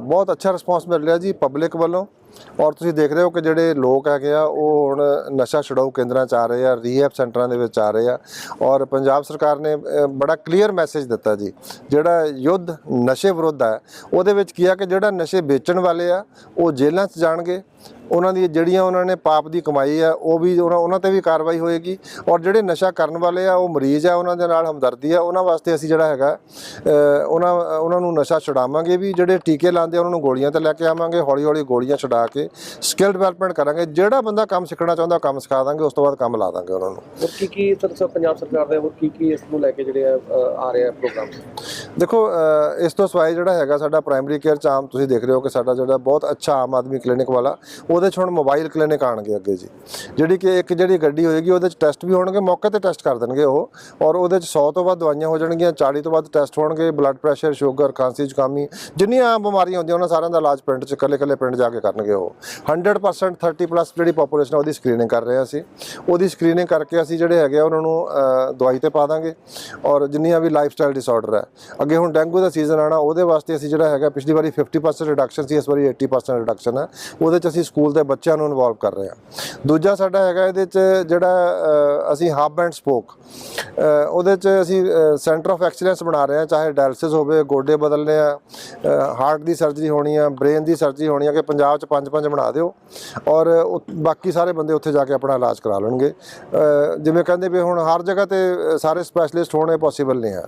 ਬਹੁਤ ਅੱਛਾ ਰਿਸਪਾਂਸ ਮਿਲ ਰਿਹਾ ਜੀ ਪਬਲਿਕ ਵੱਲੋਂ। ਔਰ ਤੁਸੀਂ ਦੇਖ ਰਹੇ ਹੋ ਕਿ ਜਿਹੜੇ ਲੋਕ ਹੈਗੇ ਆ, ਉਹ ਹੁਣ ਨਸ਼ਾ ਛੁਡਾਊ ਕੇਂਦਰਾਂ ਚ ਆ ਰਹੇ ਆ ਰੀਹੈਬ ਸੈਂਟਰਾਂ ਦੇ ਵਿੱਚ ਆ ਰਹੇ ਆ ਔਰ ਪੰਜਾਬ ਸਰਕਾਰ ਨੇ ਬੜਾ ਕਲੀਅਰ ਮੈਸੇਜ ਦਿੱਤਾ ਜੀ। ਜਿਹੜਾ ਯੁੱਧ ਨਸ਼ੇ ਵਿਰੁੱਧ ਹੈ ਉਹਦੇ ਵਿੱਚ ਕੀ ਆ ਕਿ ਜਿਹੜਾ ਨਸ਼ੇ ਵੇਚਣ ਵਾਲੇ ਆ, ਉਹ ਜੇਲ੍ਹਾਂ 'ਚ ਜਾਣਗੇ। ਉਹਨਾਂ ਦੀ ਜਿਹੜੀਆਂ ਉਹਨਾਂ ਨੇ ਪਾਪ ਦੀ ਕਮਾਈ ਆ, ਉਹ ਵੀ ਉਹਨਾਂ ਉਹਨਾਂ ਤੇ ਵੀ ਕਾਰਵਾਈ ਹੋਏਗੀ। ਔਰ ਜਿਹੜੇ ਨਸ਼ਾ ਕਰਨ ਵਾਲੇ ਆ, ਉਹ ਮਰੀਜ਼ ਆ, ਉਹਨਾਂ ਦੇ ਨਾਲ ਹਮਦਰਦੀ ਆ। ਉਹਨਾਂ ਵਾਸਤੇ ਅਸੀਂ ਜਿਹੜਾ ਹੈਗਾ ਉਹਨਾਂ ਉਹਨਾਂ ਨੂੰ ਨਸ਼ਾ ਛੁਡਾਵਾਂਗੇ ਵੀ, ਜਿਹੜੇ ਟੀਕੇ ਲਾਉਂਦੇ ਆ, ਉਹਨਾਂ ਨੂੰ ਗੋਲੀਆਂ ਤੇ ਲੈ ਕੇ ਆਵਾਂਗੇ ਹੌਲੀ ਹੌਲੀ ਗੋਲੀਆਂ ਛੁਡਾ ਕੇ ਸਕਿੱਲ ਡਿਵੈਲਪਮੈਂਟ ਕਰਾਂਗੇ। ਜਿਹੜਾ ਬੰਦਾ ਕੰਮ ਸਿੱਖਣਾ ਚਾਹੁੰਦਾ ਕੰਮ ਸਿਖਾ ਦਾਂਗੇ ਉਸ ਤੋਂ ਬਾਅਦ ਕੰਮ ਲਾ ਦਾਂਗੇ ਉਹਨਾਂ ਨੂੰ। ਹੋਰ ਕੀ ਕੀ ਸਰ ਪੰਜਾਬ ਸਰਕਾਰ ਦੇ ਹੋਰ ਕੀ ਕੀ ਇਸ ਨੂੰ ਲੈ ਕੇ ਜਿਹੜੇ ਆ ਰਹੇ ਆ ਪ੍ਰੋਗਰਾਮ? ਦੇਖੋ ਇਸ ਤੋਂ ਸਿਵਾਏ ਜਿਹੜਾ ਹੈਗਾ ਸਾਡਾ ਪ੍ਰਾਇਮਰੀ ਕੇਅਰ ਚ ਆਮ ਤੁਸੀਂ ਦੇਖ ਰਹੇ ਹੋ ਕਿ ਸਾਡਾ ਜਿਹੜਾ ਬਹੁਤ ਅੱਛਾ ਆਮ ਆਦਮੀ ਕਲੀਨਿਕ ਵਾਲਾ ਉਹਦੇ ਚ ਹੁਣ ਮੋਬਾਈਲ ਕਲੀਨਿਕ ਆਣਗੇ ਅੱਗੇ ਜੀ। ਜਿਹੜੀ ਕਿ ਇੱਕ ਜਿਹੜੀ ਗੱਡੀ ਹੋਏਗੀ ਉਹਦੇ ਚ ਟੈਸਟ ਵੀ ਹੋਣਗੇ ਮੌਕੇ ਤੇ ਟੈਸਟ ਕਰ ਦੇਣਗੇ ਉਹ ਔਰ ਉਹਦੇ ਚ 100 ਤੋਂ ਵੱਧ ਦਵਾਈਆਂ ਹੋ ਜਾਣਗੀਆਂ 40 ਤੋਂ ਵੱਧ ਟੈਸਟ ਹੋਣਗੇ ਬਲੱਡ ਪ੍ਰੈਸ਼ਰ ਸ਼ੂਗਰ ਖਾਂਸੀ ਜ਼ੁਕਾਮੀ ਜਿੰਨੀਆਂ ਆਮ ਬਿਮਾਰੀਆਂ ਹੁੰਦੀਆਂ ਉਹਨਾਂ ਸਾਰਿਆਂ ਦਾ ਇਲਾਜ ਪਿੰਡ ਚ ਇਕੱਲੇ ਇਕੱਲੇ ਪਿੰਡ ਜਾ ਕੇ ਕਰਨਗੇ ਉਹ 100% 30 ਪਲੱਸ ਜਿਹੜੀ ਪੋਪੂਲੇਸ਼ਨ ਉਹਦੀ ਸਕਰੀਨਿੰਗ ਕਰ ਰਹੇ ਹਾਂ ਅਸੀਂ। ਉਹਦੀ ਸਕਰੀਨਿੰਗ ਕਰਕੇ ਅਸੀਂ ਜਿਹੜੇ ਹੈਗੇ ਆ, ਉਹਨਾਂ ਨੂੰ ਦਵਾਈ ਤੇ ਪਾ ਦਾਂਗੇ। ਔਰ ਜਿੰਨੀਆਂ ਵੀ ਲਾਈਫ ਸਟਾਈਲ ਡਿਸਆਰਡਰ ਹੈ ਅੱਗੇ ਹੁਣ ਡੈਂਗੂ ਦਾ ਸੀਜ਼ਨ ਆਣਾ ਉਹਦੇ ਵਾਸਤੇ ਅਸੀਂ ਜਿਹੜਾ ਹੈਗਾ, ਪਿਛਲੀ ਵਾਰੀ 50% ਰਿਡਕਸ਼ਨ ਸੀ, ਇਸ ਵਾਰੀ 80% ਰਿਡਕਸ਼ਨ ਹੈ ਉਹਦੇ ਚ ਅਸੀਂ ਸਕੂਲ ਦੇ ਬੱਚਿਆਂ ਨੂੰ ਇਨਵੋਲਵ ਕਰ ਰਹੇ ਹਾਂ ਦੂਜਾ ਸਾਡਾ ਹੈਗਾ, ਇਹਦੇ ਚ ਜਿਹੜਾ ਅਸੀਂ ਹੱਬ ਐਂਡ ਸਪੋਕ ਉਹਦੇ ਚ ਅਸੀਂ ਸੈਂਟਰ ਆਫ ਐਕਸੀਲੈਂਸ ਬਣਾ ਰਹੇ ਹਾਂ ਚਾਹੇ ਡਾਇਲਿਸਿਸ ਹੋਵੇ, ਗੋਡੇ ਬਦਲਨੇ ਆ ਹਾਰਟ ਦੀ ਸਰਜਰੀ ਹੋਣੀ ਆ ਬ੍ਰੇਨ ਦੀ ਸਰਜਰੀ ਹੋਣੀ ਆ, ਕਿ ਪੰਜਾਬ ਚ ਪੰਜ ਪੰਜ ਬਣਾ ਦਿਓ। ਔਰ ਬਾਕੀ ਸਾਰੇ ਬੰਦੇ ਉੱਥੇ ਜਾ ਕੇ ਆਪਣਾ ਇਲਾਜ ਕਰਾ ਲੈਣਗੇ। ਜਿਵੇਂ ਕਹਿੰਦੇ ਵੀ ਹੁਣ ਹਰ ਜਗ੍ਹਾ ਤੇ ਸਾਰੇ ਸਪੈਸ਼ਲਿਸਟ ਹੋਣੇ ਪੋਸੀਬਲ ਨਹੀਂ ਆ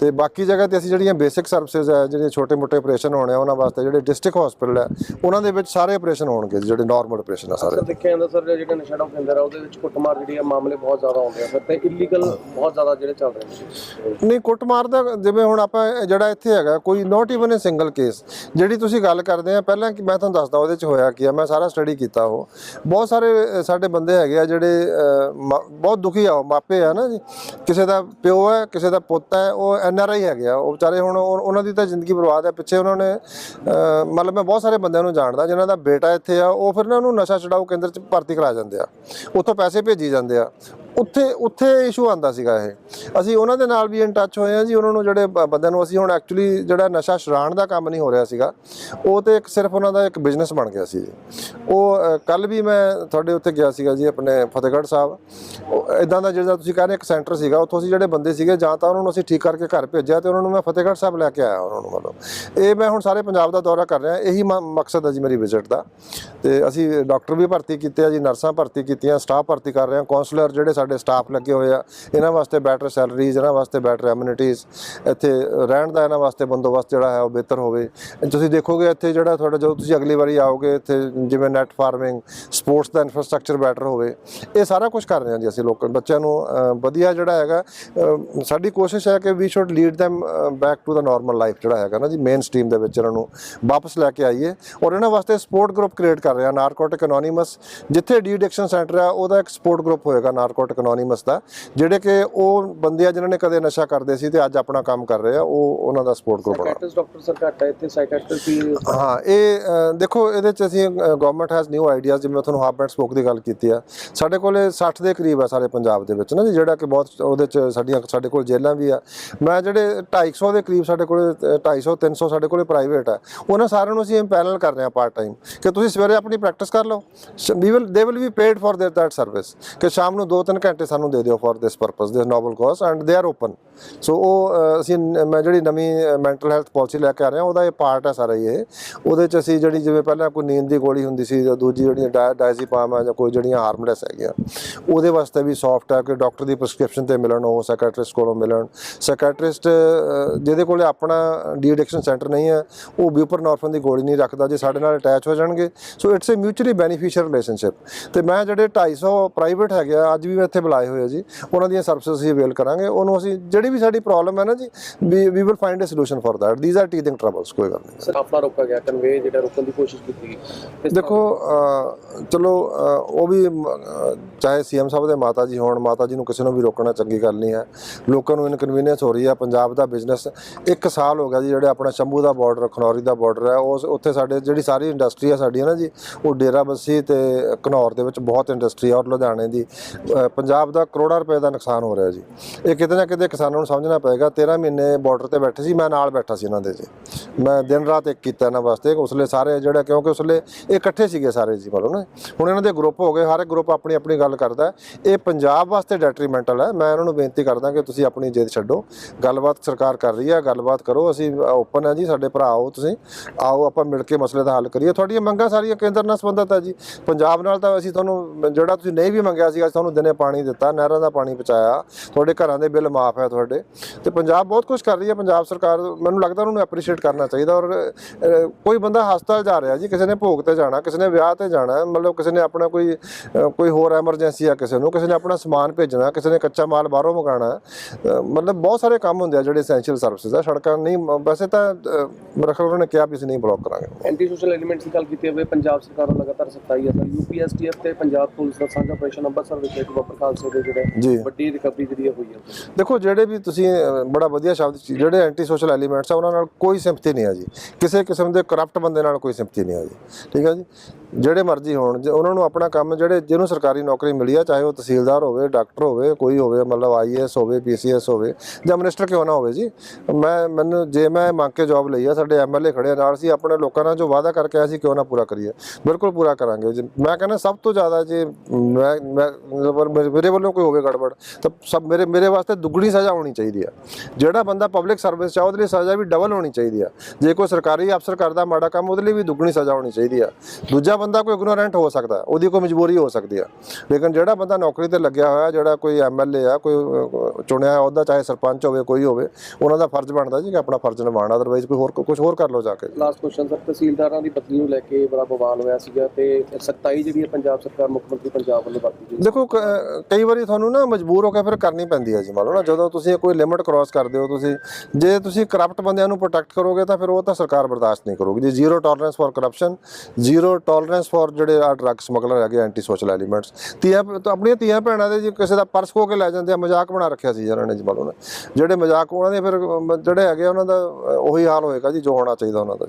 ਤੇ ਬਾਕੀ ਜਗ੍ਹਾ ਤੇ ਅਸੀਂ ਜਿਹੜੀਆਂ ਬੇਸਿਕ ਸਰਵਿਸਿਜ਼ ਹੈ ਜਿਹੜੇ ਛੋਟੇ-ਮੋਟੇ ਆਪਰੇਸ਼ਨ ਹੋਣੇ ਆ ਉਹਨਾਂ ਵਾਸਤੇ ਜਿਹੜੇ ਡਿਸਟ੍ਰਿਕਟ ਹਸਪੀਟਲ ਹੈ ਉਹਨਾਂ ਦੇ ਵਿੱਚ ਸਾਰੇ ਆਪਰੇਸ਼ਨ ਹੋਣਗੇ ਜਿਹੜੇ ਨਾਰਮਲ ਆਪਰੇਸ਼ਨ ਆ ਸਾਰੇ। ਦੇਖਿਆ ਜਾਂਦਾ ਸਰ ਜਿਹੜਾ ਨਸ਼ਾ ਡਾਊਨ ਕੇਂਦਰ ਆ ਉਹਦੇ ਵਿੱਚ ਕੁੱਟਮਾਰ ਜਿਹੜੀ ਆ ਮਾਮਲੇ ਬਹੁਤ ਜ਼ਿਆਦਾ ਆਉਂਦੇ ਆ। ਫਿਰ ਤੇ ਇਲੀਗਲ ਬਹੁਤ ਜ਼ਿਆਦਾ ਜਿਹੜੇ ਚੱਲ ਰਹੇ ਨੇ। ਨਹੀਂ ਕੁੱਟਮਾਰ ਦਾ ਜਿਵੇਂ ਹੁਣ ਆਪਾਂ ਜਿਹੜਾ ਇੱਥੇ ਹੈਗਾ ਕੋਈ not even a single case ਜਿਹੜੀ ਤੁਸੀਂ ਗੱਲ ਕਰਦੇ ਆ ਪਹਿਲਾਂ ਕਿ ਮੈਂ ਤੁਹਾਨੂੰ ਦੱਸਦਾ ਉਹਦੇ ਚ ਹੋਇਆ ਕੀ ਆ, ਮੈਂ ਸਾਰਾ ਸਟੱਡੀ ਕੀਤਾ ਉਹ। ਬਹੁਤ ਸਾਰੇ ਸਾਡੇ ਬੰਦੇ ਹੈਗੇ ਆ ਜਿਹੜੇ ਬਹੁਤ ਦੁਖੀ ਆ ਮਾਪੇ ਆ ਨਾ ਕਿਸੇ ਦਾ ਪਿਓ ਹੈ, ਕਿਸੇ ਦਾ ਪੁੱਤ ਹੈ, ਉਹ ਐਨ ਆਰ ਆਈ ਹੈਗੇ ਆ। ਉਹ ਵਿਚਾਰੇ ਹੁਣ ਉਹਨਾਂ ਦੀ ਤਾਂ ਜ਼ਿੰਦਗੀ ਬਰਬਾਦ ਹੈ। ਪਿੱਛੇ ਉਹਨਾਂ ਨੇ ਮਤਲਬ ਮੈਂ ਬਹੁਤ ਸਾਰੇ ਬੰਦਿਆਂ ਨੂੰ ਜਾਣਦਾ, ਜਿਨ੍ਹਾਂ ਦਾ ਬੇਟਾ ਇੱਥੇ ਆ, ਉਹ ਫਿਰ ਨਾ ਉਹਨੂੰ ਨਸ਼ਾ ਛਡਾਊ ਕੇਂਦਰ ਚ ਭਰਤੀ ਕਰਾ ਜਾਂਦੇ ਆ। ਉੱਥੋਂ ਪੈਸੇ ਭੇਜੀ ਜਾਂਦੇ ਆ। ਉੱਥੇ ਉੱਥੇ ਇਸ਼ੂ ਆਂਦਾ ਸੀਗਾ ਇਹ। ਅਸੀਂ ਉਹਨਾਂ ਦੇ ਨਾਲ ਵੀ ਇਨ ਟੱਚ ਹੋਏ ਆ ਜੀ, ਉਹਨਾਂ ਨੂੰ ਜਿਹੜੇ ਬ- ਬੰਦਿਆਂ ਨੂੰ ਅਸੀਂ ਹੁਣ ਐਕਚੁਅਲੀ ਜਿਹੜਾ ਨਸ਼ਾ ਛੁਡਾਉਣ ਦਾ ਕੰਮ ਨਹੀਂ ਹੋ ਰਿਹਾ ਸੀਗਾ, ਉਹ ਤੇ ਇੱਕ ਸਿਰਫ ਉਹਨਾਂ ਦਾ ਇੱਕ ਬਿਜ਼ਨਸ ਬਣ ਗਿਆ ਸੀ ਜੀ। ਉਹ ਕੱਲ ਵੀ ਮੈਂ ਤੁਹਾਡੇ ਉੱਥੇ ਗਿਆ ਸੀਗਾ ਜੀ, ਆਪਣੇ ਫਤਿਹਗੜ੍ਹ ਸਾਹਿਬ। ਇਦਾਂ ਦਾ ਜਿਹੜਾ ਤੁਸੀਂ ਕਹਿੰਦੇ ਇੱਕ ਸੈਂਟਰ ਸੀਗਾ, ਉੱਥੋਂ ਅਸੀਂ ਜਿਹੜੇ ਬੰਦੇ ਸੀਗੇ, ਜਾਂ ਤਾਂ ਉਹਨਾਂ ਨੂੰ ਅਸੀਂ ਠੀਕ ਕਰਕੇ ਘਰ ਭੇਜਿਆ ਤੇ ਉਹਨਾਂ ਨੂੰ ਮੈਂ ਫਤਿਹਗੜ੍ਹ ਸਾਹਿਬ ਲੈ ਕੇ ਆਇਆ, ਉਹਨਾਂ ਨੂੰ ਮਤਲਬ ਇਹ ਮੈਂ ਹੁਣ ਸਾਰੇ ਪੰਜਾਬ ਦਾ ਦੌਰਾ ਕਰ ਰਿਹਾ, ਇਹੀ ਮਕਸਦ ਹੈ ਜੀ ਮੇਰੀ ਵਿਜ਼ਿਟ ਦਾ। ਤੇ ਅਸੀਂ ਡਾਕਟਰ ਵੀ ਭਰਤੀ ਕੀਤੇ ਆ ਜੀ ਨਰਸਾਂ ਭਰਤੀ ਕੀਤੀਆਂ ਸਟਾਫ ਭਰਤੀ ਕਰ ਰਹੇ ਹਾਂ ਕਾਉਂਸਲਰ ਜਿਹੜੇ ਸਾਡੇ ਸਟਾਫ ਲੱਗੇ ਹੋਏ ਆ। ਇਹਨਾਂ ਵਾਸਤੇ ਬੈਟਰ ਸੈਲਰੀਜ਼ ਇਹਨਾਂ ਵਾਸਤੇ ਬੈਟਰ ਐਮਿਨਿਟੀਜ਼ ਇੱਥੇ ਰਹਿਣ ਦਾ ਇਹਨਾਂ ਵਾਸਤੇ ਬੰਦੋਬਸਤ ਜਿਹੜਾ ਹੈ ਉਹ ਬਿਹਤਰ ਹੋਵੇ। ਤੁਸੀਂ ਦੇਖੋਗੇ ਇੱਥੇ ਜਿਹੜਾ ਤੁਹਾਡਾ ਜਦੋਂ ਤੁਸੀਂ ਅਗਲੀ ਵਾਰੀ ਆਓਗੇ, ਇੱਥੇ ਜਿਵੇਂ ਨੈਟ ਫਾਰਮਿੰਗ ਸਪੋਰਟਸ ਦਾ ਇਨਫਰਾਸਟ੍ਰਕਚਰ ਬੈਟਰ ਹੋਵੇ। ਇਹ ਸਾਰਾ ਕੁਝ ਕਰ ਰਹੇ ਹਾਂ ਜੀ ਅਸੀਂ ਲੋਕਾਂ, ਬੱਚਿਆਂ ਨੂੰ ਵਧੀਆ ਜਿਹੜਾ ਹੈਗਾ ਸਾਡੀ ਕੋਸ਼ਿਸ਼ ਹੈ ਕਿ we should lead them back to the normal life ਜਿਹੜਾ ਹੈਗਾ ਨਾ ਜੀ ਮੇਨ ਸਟ੍ਰੀਮ ਦੇ ਵਿੱਚ ਇਹਨਾਂ ਨੂੰ ਵਾਪਸ ਲੈ ਕੇ ਆਈਏ। ਔਰ ਇਹਨਾਂ ਵਾਸਤੇ ਸਪੋਰਟ ਗਰੁੱਪ ਕ੍ਰੀਏਟ ਕਰ ਰਹੇ ਹਾਂ ਨਾਰਕੋਟਿਕ ਅਨੋਨਿਮਸ ਜਿੱਥੇ ਡੀ ਐਡਿਕਸ਼ਨ ਸੈਂਟਰ ਆ, ਉਹਦਾ ਇੱਕ ਸਪੋਰਟ ਗਰੁੱਪ ਹੋਏਗਾ ਨਾਰਕੋਟਿਕ ਨੈਟਵਰਕ ਅਨੋਨਿਮਸ ਦਾ ਜਿਹੜੇ ਕਿ ਉਹ ਬੰਦੇ ਆ ਜਿਨ੍ਹਾਂ ਨੇ ਕਦੇ ਨਸ਼ਾ ਕਰਦੇ ਸੀ ਤੇ ਅੱਜ ਆਪਣਾ ਕੰਮ ਕਰ ਰਹੇ ਆ ਉਹ ਉਹਨਾਂ ਦਾ ਸਪੋਰਟ ਗਰੁੱਪ ਬਣਾ ਸਾਈਕਾਟ੍ਰਿਸਟ ਡਾਕਟਰ ਸਰ ਘੱਟ ਇੱਥੇ ਸਾਈਕਾਟ੍ਰਿਸਟ ਵੀ ਹਾਂ ਇਹ ਦੇਖੋ ਇਹਦੇ ਚ ਅਸੀਂ ਗਵਰਨਮੈਂਟ ਹੈਜ਼ ਨਿਊ ਆਈਡੀਆਜ਼ ਜਿਵੇਂ ਤੁਹਾਨੂੰ ਹਾਫ ਬੈਂਡ ਸਪੋਕ ਦੀ ਗੱਲ ਕੀਤੀ ਆ। ਸਾਡੇ ਕੋਲ 60 ਦੇ ਕਰੀਬ ਆ ਸਾਰੇ ਪੰਜਾਬ ਦੇ ਵਿੱਚ ਨਾ ਜਿਹੜਾ ਕਿ ਬਹੁਤ ਉਹਦੇ ਚ ਸਾਡੀਆਂ ਸਾਡੇ ਕੋਲ ਜੇਲਾਂ ਵੀ ਆ। ਮੈਂ ਜਿਹੜੇ 250 ਦੇ ਕਰੀਬ ਸਾਡੇ ਕੋਲ 250 300 ਸਾਡੇ ਕੋਲ ਪ੍ਰਾਈਵੇਟ ਆ। ਉਹਨਾਂ ਸਾਰਿਆਂ ਨੂੰ ਅਸੀਂ ਇੰਪੈਨਲ ਕਰ ਰਹੇ ਆ ਪਾਰਟ ਟਾਈਮ ਕਿ ਤੁਸੀਂ ਸਵੇਰੇ ਆਪਣੀ ਪ੍ਰੈਕਟਿਸ ਕਰ ਲਓ। We will they will be paid for their that service ਕਿ ਸ਼ਾਮ ਨੂੰ 2-3 ਘੰਟੇ ਸਾਨੂੰ ਦੇ ਦਿਓ for this purpose this noble cause and they are open so ਉਹ ਅਸੀਂ ਮੈਂ ਜਿਹੜੀ ਨਵੀਂ ਮੈਂਟਲ ਹੈਲਥ ਪਾਲਿਸੀ ਲੈ ਕੇ ਆ ਰਹੇ ਹਾਂ ਉਹਦਾ ਇਹ ਪਾਰਟ ਹੈ ਸਾਰਾ ਹੀ ਇਹ। ਉਹਦੇ ਚ ਅਸੀਂ ਜਿਹੜੀ ਜਿਵੇਂ ਪਹਿਲਾਂ ਕੋਈ ਨੀਂਦ ਦੀ ਗੋਲੀ ਹੁੰਦੀ ਸੀ ਜਾਂ ਦੂਜੀ ਜਿਹੜੀ ਡਾਇ- ਡਾਇਜ਼ੀਪਾਮ ਹੈ ਜਾਂ ਕੋਈ ਜਿਹੜੀਆਂ ਹਾਰਮਲੈਸ ਹੈਗੀਆਂ, ਉਹਦੇ ਵਾਸਤੇ ਵੀ ਸੌਫਟ ਹੈ ਕਿ ਡਾਕਟਰ ਦੀ ਪ੍ਰਸਕ੍ਰਿਪਸ਼ਨ ਤੇ ਮਿਲਣ, ਉਹ ਸਾਈਕੈਟ੍ਰਿਸਟ ਕੋਲੋਂ ਮਿਲਣ। ਸਾਈਕੈਟ੍ਰਿਸਟ ਜਿਹਦੇ ਕੋਲੇ ਆਪਣਾ ਡੀ ਐਡਿਕਸ਼ਨ ਸੈਂਟਰ ਨਹੀਂ ਹੈ, ਉਹ ਬਿਊਪਰਨੋਰਫਨ ਦੀ ਗੋਲੀ ਨਹੀਂ ਰੱਖਦਾ, ਜੇ ਸਾਡੇ ਨਾਲ ਅਟੈਚ ਹੋ ਜਾਣਗੇ। So it's uh mutually beneficial relationship ਤੇ ਮੈਂ ਜਿਹੜੇ 250 ਪ੍ਰਾਈਵੇਟ ਹੈਗੇ ਆ, ਅੱਜ ਵੀ ਮੈਂ ਇੱਥੇ ਬੁਲਾਏ ਹੋਏ ਜੀ। ਉਹਨਾਂ ਦੀਆਂ ਸਰਵਿਸ ਅਸੀਂ ਅਵੇਲ ਕਰਾਂਗੇ। ਉਹਨੂੰ ਅਸੀਂ ਜਿਹੜੀ ਵੀ ਸਾਡੀ ਪ੍ਰੋਬਲਮ ਹੈ ਨਾ ਜੀ we will find a solution for that these are teething troubles ਕੋਈ ਗੱਲ ਨਹੀਂ। ਸਰ ਆਪਣਾ ਰੋਕਾ ਗਿਆ ਕਨਵੇ ਜਿਹੜਾ ਰੋਕਣ ਦੀ ਕੋਸ਼ਿਸ਼ ਕੀਤੀ। ਦੇਖੋ ਚਲੋ ਉਹ ਵੀ ਚਾਹੇ ਸੀਐਮ ਸਾਹਿਬ ਦੇ ਮਾਤਾ ਜੀ ਹੋਣ ਮਾਤਾ ਜੀ ਨੂੰ ਕਿਸੇ ਨੂੰ ਵੀ ਰੋਕਣਾ ਚੰਗੀ ਗੱਲ ਨਹੀਂ ਹੈ। ਲੋਕਾਂ ਨੂੰ ਇਨਕਨਵੀਨੀਅੰਸ ਹੋ ਰਹੀ ਹੈ। ਪੰਜਾਬ ਦਾ ਬਿਜ਼ਨਸ ਇੱਕ ਸਾਲ ਹੋ ਗਿਆ ਜੀ ਜਿਹੜਾ ਆਪਣਾ ਸ਼ੰਭੂ ਦਾ ਬਾਰਡਰ ਖਨੌਰੀ ਦਾ ਬਾਰਡਰ ਹੈ ਉਸ ਉੱਥੇ ਸਾਡੇ ਜਿਹੜੀ ਸਾਰੀ ਇੰਡਸਟਰੀ ਹੈ ਸਾਡੀ ਹੈ ਨਾ ਜੀ ਉਹ ਡੇਰਾ ਬੱਸੀ ਤੇ ਕਨੌਰ ਦੇ ਵਿੱਚ ਬਹੁਤ ਇੰਡਸਟਰੀ ਆ ਔਰ ਲੁਧਿਆਣੇ ਦੀ ਪੰਜਾਬ ਦਾ ਕਰੋੜਾਂ ਰੁਪਏ ਦਾ ਨੁਕਸਾਨ ਹੋ ਰਿਹਾ ਜੀ। ਇਹ ਕਿਤੇ ਨਾ ਕਿਤੇ ਕਿਸਾਨਾਂ ਨੂੰ ਸਮਝਣਾ ਪਏਗਾ 13 ਮਹੀਨੇ ਬਾਰਡਰ ਤੇ ਬੈਠੇ ਸੀ, ਮੈਂ ਨਾਲ ਬੈਠਾ ਸੀ ਇਹਨਾਂ ਦੇ ਜੀ। ਮੈਂ ਦਿਨ ਰਾਤ ਇੱਕ ਕੀਤਾ ਇਹਨਾਂ ਵਾਸਤੇ ਉਸਲੇ ਸਾਰੇ ਜਿਹੜਾ ਕਿਉਂਕਿ ਉਸਲੇ ਇਹ ਇਕੱਠੇ ਸੀਗੇ ਸਾਰੇ ਜੀ ਮਤਲਬ ਨਾ। ਹੁਣ ਇਹਨਾਂ ਦੇ ਗਰੁੱਪ ਹੋ ਗਏ, ਹਰ ਇੱਕ ਗਰੁੱਪ ਆਪਣੀ ਆਪਣੀ ਗੱਲ ਕਰਦਾ ਇਹ ਪੰਜਾਬ ਵਾਸਤੇ ਡੈਟਰੀਮੈਂਟਲ ਹੈ। ਮੈਂ ਇਹਨਾਂ ਨੂੰ ਬੇਨਤੀ ਕਰਦਾ ਕਿ ਤੁਸੀਂ ਆਪਣੀ ਜਿੱਦ ਛੱਡੋ। ਗੱਲਬਾਤ ਸਰਕਾਰ ਕਰ ਰਹੀ ਹੈ, ਗੱਲਬਾਤ ਕਰੋ, ਅਸੀਂ ਓਪਨ ਹੈ ਜੀ, ਸਾਡੇ ਭਰਾ ਆਓ ਤੁਸੀਂ। ਆਓ, ਆਪਾਂ ਮਿਲ ਕੇ ਮਸਲੇ ਦਾ ਹੱਲ ਕਰੀਏ। ਤੁਹਾਡੀਆਂ ਮੰਗਾਂ ਸਾਰੀਆਂ ਕੇਂਦਰ ਨਾਲ ਸੰਬੰਧਿਤ ਹੈ ਜੀ। ਪੰਜਾਬ ਨਾਲ ਤਾਂ ਅਸੀਂ ਤੁਹਾਨੂੰ ਜਿਹੜਾ ਤੁਸੀਂ ਨਹੀਂ ਵੀ ਮੰਗਿਆ ਸੀਗਾ, ਅਸੀਂ ਤੁਹਾਨੂੰ ਦਿਨੇ ਪਾਣੀ ਦਿੱਤਾ ਨਹਿਰਾਂ ਦਾ ਪਾਣੀ ਪਹੁੰਚਾਇਆ। ਤੁਹਾਡੇ ਘਰਾਂ ਦੇ ਬਿੱਲ ਮਾਫ ਹੈ ਤੁਹਾਡੇ। ਤੇ ਪੰਜਾਬ ਬਹੁਤ ਕੁਝ ਕਰ ਰਹੀ ਹੈ ਪੰਜਾਬ ਸਰਕਾਰ ਮੈਨੂੰ ਲੱਗਦਾ ਉਹਨਾਂ ਨੂੰ ਐਪਰੀਸ਼ੀਏਟ ਕਰਨਾ ਚਾਹੀਦਾ ਔਰ ਕੋਈ ਬੰਦਾ ਹਸਪਤਾਲ ਜਾ ਰਿਹਾ ਜੀ ਕਿਸੇ ਨੇ ਭੋਗ ਤੇ ਜਾਣਾ ਕਿਸੇ ਨੇ ਵਿਆਹ ਤੇ ਜਾਣਾ ਮਤਲਬ ਕਿਸੇ ਨੇ ਆਪਣਾ ਕੋਈ ਕੋਈ ਹੋਰ ਐਮਰਜੈਂਸੀ ਆ ਕਿਸੇ ਨੂੰ ਕਿਸੇ ਨੇ ਆਪਣਾ ਸਮਾਨ ਭੇਜਣਾ ਕਿਸੇ ਨੇ ਕੱਚਾ ਮਾਲ ਬਾਹਰੋਂ ਮੰਗਾਉਣਾ ਮਤਲਬ ਬਹੁਤ ਸਾਰੇ ਕੰਮ ਹੁੰਦੇ ਆ ਜਿਹੜੇ ਐਸੈਂਸ਼ੀਅਲ ਸਰਵਿਸਿਜ਼ ਆ ਸੜਕਾਂ ਨਹੀਂ ਵੈਸੇ ਤਾਂ ਅਹ, ਖਿਆਲ ਉਹਨਾਂ ਨੇ ਕਿਹਾ ਵੀ ਅਸੀਂ ਨਹੀਂ ਬਲੌਕ ਕਰਾਂਗੇ। ਐਂਟੀ ਸੋਸ਼ਲ ਐਲੀਮੈਂਟਸ ਦੀ ਗੱਲ ਕੀਤੀ ਹੋਵੇ ਪੰਜਾਬ ਸਰਕਾਰ ਲਗਾਤਾਰ ਸਖਤਾਈ ਹੈ ਸਰ ਯੂਪੀਐਸਟੀਐਫ ਤੇ ਪੰਜਾਬ ਪੁਲਿਸ ਦਾ ਸਾਂਝਾ ਆਪਰੇਸ਼ਨ ਅੰਮ੍ਰਿਤਸਰ ਵਿਖੇ ਇੱਕ ਵਾਪਰ ਖਾਲਸੇ ਦੇ ਜਿਹੜੇ ਜੀ। ਵੱਡੀ ਰਿਕਵਰੀ ਜਿਹੜੀ ਹੈ ਹੋਈ ਹੈ ਦੇਖੋ ਜਿਹੜੇ ਵੀ ਤੁਸੀਂ ਬੜਾ ਵਧੀਆ ਸ਼ਬਦ ਜਿਹੜੇ ਐਂਟੀ ਸੋਸ਼ਲ ਐਲੀਮੈਂਟਸ ਆ ਉਹਨਾਂ ਨਾਲ ਕੋਈ ਸਿੰਪਥੀ ਨਹੀਂ ਆ ਜੀ। ਕਿਸੇ ਕਿਸਮ ਦੇ ਕਰਪਟ ਬੰਦੇ ਨਾਲ ਕੋਈ ਸਿੰਪਥੀ ਨਹੀਂ ਆ ਜੀ। ਠੀਕ ਆ ਜੀ? ਜਿਹੜੇ ਮਰਜ਼ੀ ਹੋਣ, ਜੇ ਉਹਨਾਂ ਨੂੰ ਆਪਣਾ ਕੰਮ ਜਿਹੜੇ ਜਿਹਨੂੰ ਸਰਕਾਰੀ ਨੌਕਰੀ ਮਿਲੀ ਆ, ਚਾਹੇ ਉਹ ਤਹਿਸੀਲਦਾਰ ਹੋਵੇ, ਡਾਕਟਰ ਹੋਵੇ, ਕੋਈ ਹੋਵੇ, ਮਤਲਬ ਆਈਏਐਸ ਹੋਵੇ ਪੀਸੀਐਸ ਹੋਵੇ, ਜਾਂ ਮਿਨਿਸਟਰ ਕਿਉਂ ਨਾ ਹੋਵੇ ਜੀ। ਮੈਂ, ਮੈਨੂੰ, ਜੇ ਮੈਂ ਮੰਗ ਕੇ ਜੌਬ ਲਈ ਆ, ਸਾਡੇ ਐਮਐਲਏ ਖੜੇ ਆ, ਨਾਲ ਸੀ ਆਪਣੇ ਲੋਕਾਂ ਨਾਲ ਜੋ ਵਾਅਦਾ ਕਰਕੇ ਆਇਆ ਸੀ, ਕਿਉਂ ਨਾ ਪੂਰਾ ਕਰੀਏ। ਬਿਲਕੁਲ ਪੂਰਾ ਕਰਾਂਗੇ ਜੀ। ਮੈਂ ਕਹਿੰਦਾ ਸਭ ਤੋਂ ਜ਼ਿਆਦਾ ਜੇ ਮੈਂ ਮੈਂ ਮੇਰੇ- ਮੇਰੇ ਵੱਲੋਂ ਕੋਈ ਹੋਵੇ ਗੜਬੜ, ਤਾਂ ਸਭ ਮੇਰੇ ਮੇਰੇ ਵਾਸਤੇ ਦੁੱਗਣੀ ਸਜ਼ਾ ਹੋਣੀ ਚਾਹੀਦੀ ਆ। ਜਿਹੜਾ ਬੰਦਾ ਪਬਲਿਕ ਸਰਵਿਸ ਚ ਆ, ਉਹਦੇ ਲਈ ਸਜ਼ਾ ਵੀ ਡਬਲ ਹੋਣੀ ਚਾਹੀਦੀ ਆ। ਜੇ ਕੋਈ ਸਰਕਾਰੀ ਅਫਸਰ ਕਰਦਾ ਮਾੜਾ ਕੰਮ, ਉਹਦੇ ਲਈ ਵੀ ਦੁੱਗਣੀ ਸਜ਼ਾ ਹੋਣੀ ਚਾਹੀਦੀ ਆ। ਦੂਜਾ ਬੰਦਾ ਕੋਈ ਇਗਨੋਰੈਂਟ ਹੋ ਸਕਦਾ ਉਹਦੀ ਕੋਈ ਮਜਬੂਰੀ ਹੋ ਸਕਦੀ ਆ। ਲੇਕਿਨ ਜਿਹੜਾ ਬੰਦਾ ਨੌਕਰੀ ਤੇ ਲੱਗਿਆ ਹੋਇਆ ਜਿਹੜਾ ਕੋਈ ਐਮਐਲਏ ਆ ਕੋਈ ਚੁਣਿਆ ਉਹਦਾ ਚਾਹੇ ਸਰਪੰਚ ਹੋਵੇ ਕੋਈ ਹੋਵੇ ਉਹਨਾਂ ਦਾ ਫਰਜ਼ ਬਣਦਾ ਜੀ ਕਿ ਆਪਣਾ ਫਰਜ਼ ਨਿਭਾਉਣਾ ਅਦਰਵਾਈਜ਼ ਕੋਈ ਹੋਰ ਕੁਝ ਹੋਰ ਕਰ ਲਓ ਜਾ ਕੇ। ਲਾਸਟ ਕੁਐਸਚਨ ਸਰ ਤਹਿਸੀਲਦਾਰਾਂ ਦੀ ਬਦਲੀ ਨੂੰ ਲੈ ਕੇ ਬੜਾ ਬਵਾਲ ਹੋਇਆ ਸੀਗਾ ਤੇ ਸਖਤਾਈ ਜਿਹੜੀ ਹੈ ਪੰਜਾਬ ਸਰਕਾਰ ਮੁੱਖ ਮੰਤਰੀ ਪੰਜਾਬ ਵੱਲੋਂ ਵਰਤੀ ਗਈ। ਦੇਖੋ ਕਈ ਵਾਰੀ ਤੁਹਾਨੂੰ ਨਾ ਮਜਬੂਰ ਹੋ ਕੇ ਫਿਰ ਕਰਨੀ ਪੈਂਦੀ ਹੈ ਜੀ ਮੰਨ ਲਓ ਨਾ ਜਦੋਂ ਤੁਸੀਂ ਕੋਈ ਲਿਮਿਟ ਕ੍ਰਾਸ ਕਰਦੇ ਹੋ ਤੁਸੀਂ ਜੇ ਤੁਸੀਂ ਕਰਪਟ ਬੰਦਿਆਂ ਨੂੰ ਪ੍ਰੋਟੈਕਟ ਕਰੋਗੇ ਤਾਂ ਫਿਰ ਉਹ ਤਾਂ ਸਰਕਾਰ ਬਰਦਾਸ਼ਤ ਨਹੀਂ ਕਰੂਗੀ। ਜੀ zero tolerance for corruption zero tolerance for ਜਿਹੜੇ ਆ ਡਰੱਗ ਸਮਗਲਰ ਹੈਗੇ ਐਂਟੀ ਸੋਸ਼ਲ ਐਲੀਮੈਂਟਸ ਤੀਆਂ ਆਪਣੀਆਂ ਤੀਆਂ ਭੈਣਾਂ ਦੇ ਜੀ ਕਿਸੇ ਦਾ ਪਰਸ ਖੋ ਕੇ ਲੈ ਜਾਂਦੇ ਆ ਮਜ਼ਾਕ ਬਣਾ ਰੱਖਿਆ ਸੀ ਇਹਨਾਂ ਨੇ ਜੀ ਮੰਨ ਲਓ ਨਾ। ਜਿਹੜੇ ਮਜ਼ਾਕ ਉਹਨਾਂ ਦੇ ਫਿਰ ਜਿਹੜੇ ਹੈਗੇ ਆ, ਉਹਨਾਂ ਦਾ ਉਹੀ ਹਾਲ ਹੋਏਗਾ ਜੀ ਜੋ ਹੋਣਾ ਚਾਹੀਦਾ ਉਹਨਾਂ ਦਾ